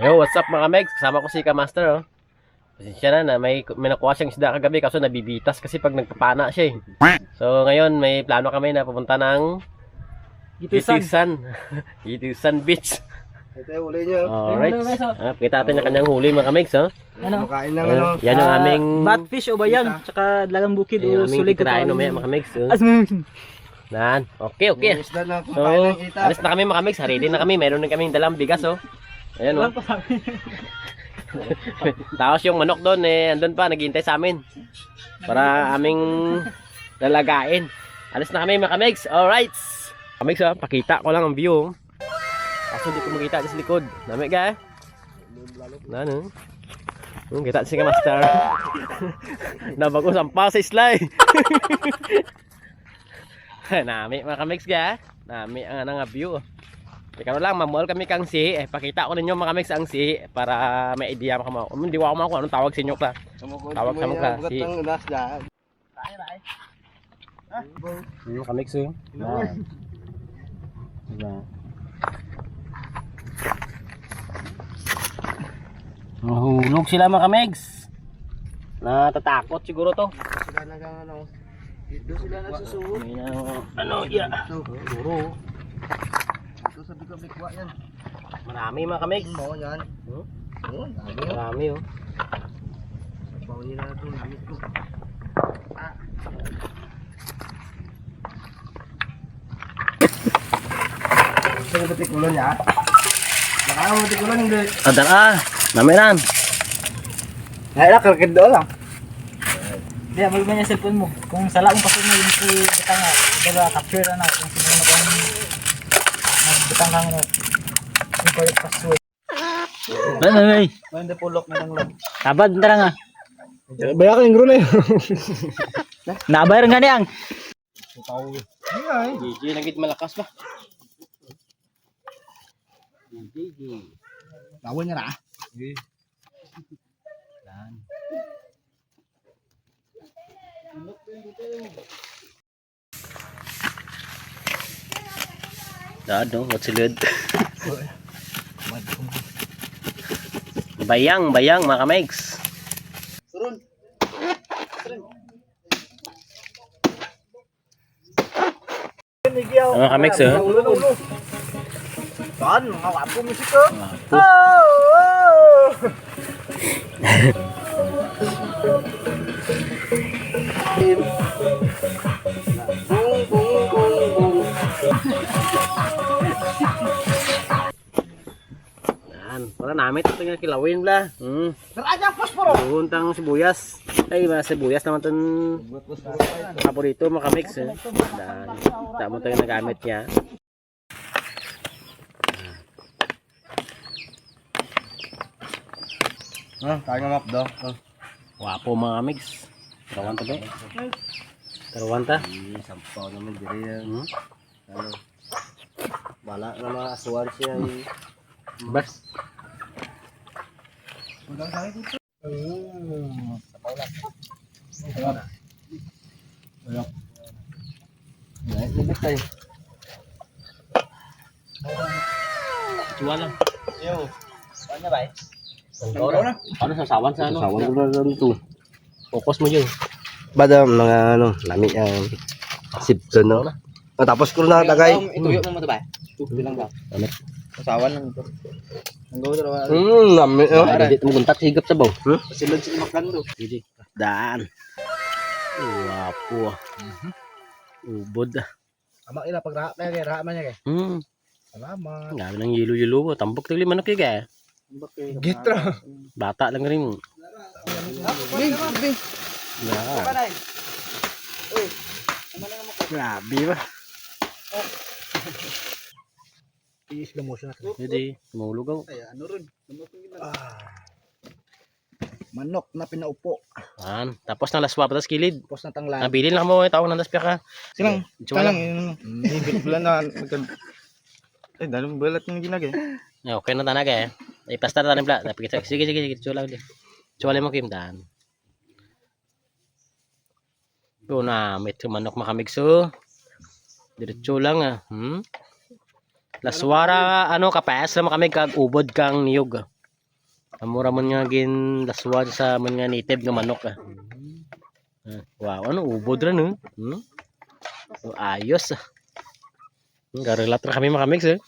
Yo, what's up mga Megs? Kasama ko si Kamaster, oh. Pasensya na na, may, may nakuha siyang isda kagabi kaso nabibitas kasi pag nagpapana siya eh. So ngayon, may plano kami na pupunta ng Gitisan. Gitisan Beach. Ito yung uli nyo. Alright. Ah, kita natin yung kanyang huli mga Megs, oh. Ano? Makain lang Ah, ano. yan yung aming... Batfish o bayan, tsaka dalang bukid yung o aming sulig titirahin mamaya mga Megs, oh. Nan. Okay, okay. Yung So, alis na kami mga Megs. Ready na kami. Meron na kaming dalang bigas, oh. Ayan, oh. Tapos yung manok doon eh, andun pa, naghihintay sa amin. Para aming lalagain. Alis na kami mga kamegs. Alright. Kamegs ha, pakita ko lang ang view. Kaso hindi ko makita sa likod. Dami ka eh. Ano? Hmm, kita si Master. Nabagos ang pa sa slide. Nami mga kamegs ka. Nami ang nga view. Teka lang, mamual kami kang si. Eh, pakita ko ninyo mga kamegs ang si para may idea mo kamo. Hindi ko ako makuha anong tawag sa inyo ka. Tawag sa mga si. Bugat ng nasda. Yung kamegs eh. Diba? Mahulog sila mga kamegs. Natatakot siguro to. Sila na lang ano. Dito sila nagsusuot. May na- ano, yeah. Siguro. Ito sabi ko bigwa yan. Marami mga kamegs. Oo yan. Hmm? Oo, dami. Marami oh. Nila na itong lamit ko. Ito yung batikulan niya. Baka ang batikulan hindi. Adar ah. Namiran. Ay, nakakagad doon lang. Di, mag yung cellphone mo. Kung sala kung pasok mo yung i-butang nga, baga capture na na. Kung sino mo kung kang ano. Yung correct password. Ano ay? Banda pulok na lang lang. Tabad tara nga. Baya ka yung gro na yun. Nabayar nga niyang. Ay, GG nagit malakas ba? GG. Lawan niya na. Dado, what's silid? bayang, bayang mga kamegs. Turun. Mga kamegs oh. Ulo. Saan? Mga wapo musik ko. Wapo. Oh, Yan, para namit ito nga kilawin bla. Hmm. Tara posporo. Puhuntang sibuyas. Ay, mga sibuyas naman itong paborito mga kamegs eh. Dan, tama ito yung nagamit niya. Ah, tayo map daw. Wapo mga kamegs. Tarawan ta ba? Tarawan ta? Sampaw naman diri yan. Hmm? Ano? Bala na mga aswar siya. eh. Bas. Yo. Ano? Sa ano? Sawan ko na ito. Focus mo yun. Bada mga ano, lami ang sipton no. Ah, tapos ko na tagay. Ituyo mo mo ba? Tupi lang ba? Ano? Kasawan lang ito. Ang gawin na Hmm, lami oh. Hindi mo kuntak sigap sa baw. Hmm? Silod sa makan do. Sige. Daan. Wapo. Ubod. Ama ila pag rahat na kay rahat man niya kay. Hmm. Salamat. Dami ng yelo-yelo. Tambok tagli manok yung kaya. Gitra. Bata lang rin. Bing, bing. Yeah. Grabe ba? Is the motion na. Hindi. Tumulog ako. Ay, ano ron? Manok na pinaupo. Yan. Tapos na laswa pa tas kilid. Tapos na tanglan. Nabilin lang mo. Tawag ng taspya ka. Silang, kalang. Hindi, wala na. Ay, dalong balat yung ginagay. Yeah, Okay na tanag eh. Ay, na tanim pala. Sige, sige, sige. Tsula ulit. Tsula mo kim daan. Ito na. May manok makamigso. Diretso lang ah. Hmm? Laswara, ano, kapayas lang kami kag ubod kang niyog. Amura man nga gin laswa sa man nga native nga manok ah. Ah, Wow, ano ubod ra no? Hmm? Oh, ayos ah. Hmm, Garelat na kami makamix eh.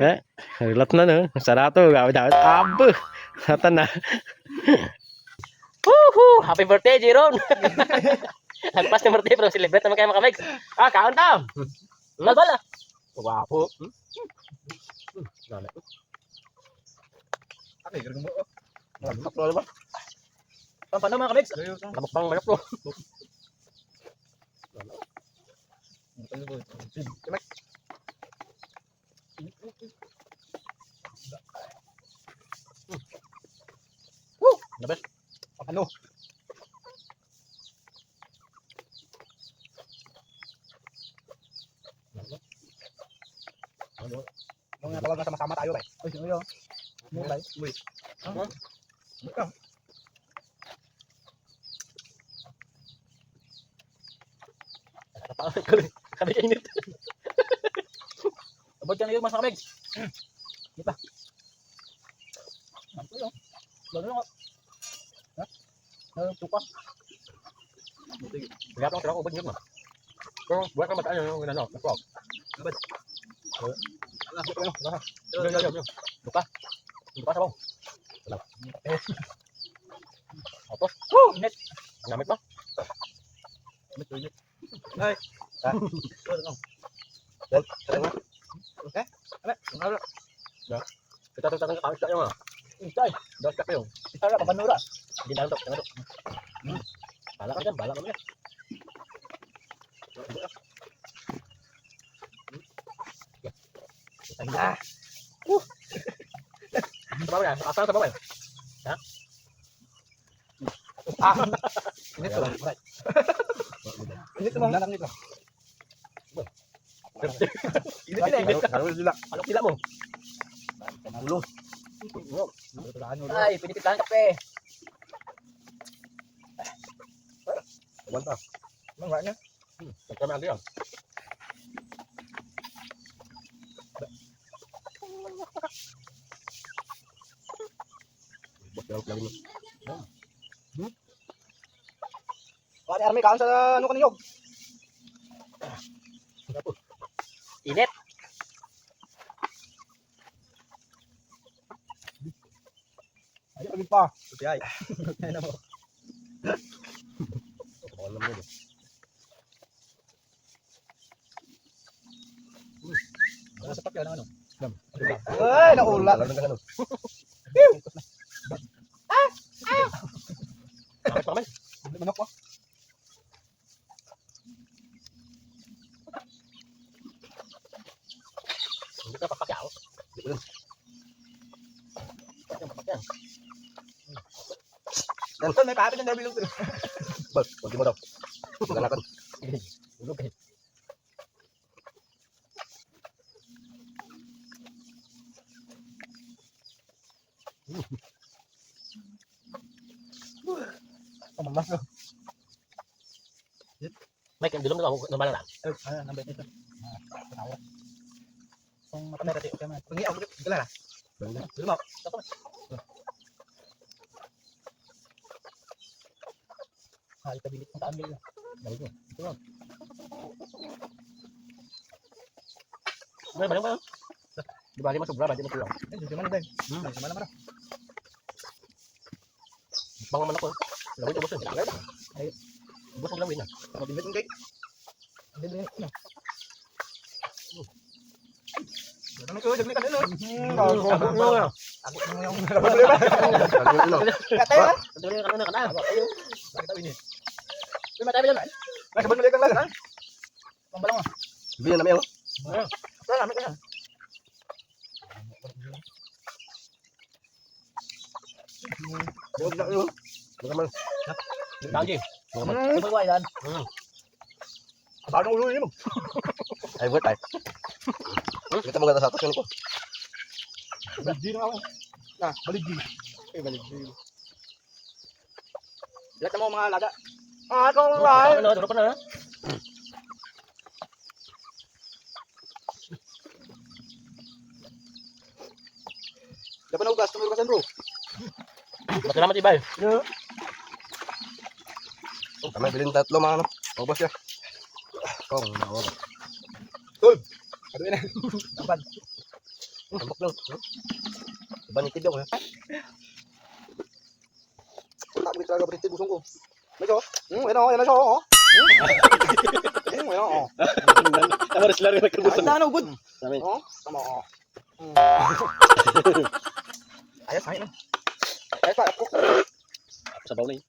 Eh, garelat na no. Sarato, gawin dapat. Abo! Hata na. Woohoo! Happy birthday, Jeron! Nagpas na birthday pero celebrate naman kayo makamix. Ah, kaon tam! Nagwala! Wapo. Hmm? Hmm, dami. Ano, yung mo. Nagpak na ba? Paano mga kamix? Kamukbang manok to. Woo! Mga tawag na sama-sama tayo, bay. Uy, sino yun? Ano ba? Uy. Huh? Ikaw. Kami kainit. Abot ka na yung mas makamig. Di ba? Ano yun? Lalo nga. Ha? Ano tuka? Kaya tong tira ko ubod yun ma. Pero buwan ka mataan yung ano, nakuha. Ubod. Wala, ano. Luka. Luka sa bong. Wala. Tapos, Woo! Net. ang gamit mo. Ay. Ha? Ano? Yan, tara nga. Ano? Kita tuh tangan kawis kayo ma. Itay. Dos ka kayo. Itara, papanura. Hindi na to. Bala ka dyan, bala ka mo yan. Ah. Uh. Sa bawal yan, asan sa bawal? Ha? Ah. Ito. Right. Ito mo. Lang ito. Init na, init ka. Ano sila? Ano sila mo? Ulo. Ay, pinipit lang kape. Wanta. Mang wa niya. Kami ang diyan. Daw lagi mo. Wala ni Army kaan sa ano kaniyog. Init. Ay, pagin pa. Sige ay. Ano mo? Bawal naman yun. Ano sa pakyan ano? Ay, naula. Lalo na ganun. Bakit pa kami? Hindi manok ko. Hindi ka papakyaw. Yung papakyan. Yan, may papi ng nabilog. Bal, huwag mo daw. Ganakan. Ulog eh. Pamamas ko. Mike, bilong na ako normal lang. Ay, ano, nambay nito. Ah, tanawa. Kung makamera tayo, okay man. Pag iyaw, gala na. Lumaw. Tapos. Ah, itabilit ng taan nila. Balik mo. Ito lang. Balik, mo. Di ba, di mo sobra ba? Di mo kulang. Ay, di man din. Hmm. Di man naman. Bang man ako. Lawin, ubos yun. Ay, ubos ang lawin na. Mabilit ng cake. Hindi din. Ano? Ano ko, dagli ka din, oh. Ako na. Ako mo yung problema. Ano, ano? Tayo, Ang tuloy ka na ka na. Bakit tayo ini? May matay ba dyan? Ay, sabon ulit ang lahat, ha? Pambalang, ah. Bili na namin yung. Wala, namin ka na. Huwag na yun. Huwag naman. Kanji. Hmm. Tumagwa yan. Paano ulo yun? Ay, buat ay. Kita mo ganda sa atas yun ko. Baligdi na ako. Na, baligdi. Eh, baligdi. Ilat na mo mga laga. Ah, ito ang lahat. Ano, durok ka na. ha? Dapat na ugas, tumuro ka bro. Ba't naman ibay? Kami bilhin tatlo mga ano. Ubos siya. Kong, nawala. Ano yun? Abad. Tambak lang. Iba ni Tidong ha. Wala mo talaga printed busong ko. Siya. Hmm, oh, ayun na siya oh. Hmm, ayun oh. Tama rin sila rin Ay, na ano, good. Sabi. Oh, tama oh. Hmm. Ayos, ayos. Ayos pa, ako. Sa baw na yun.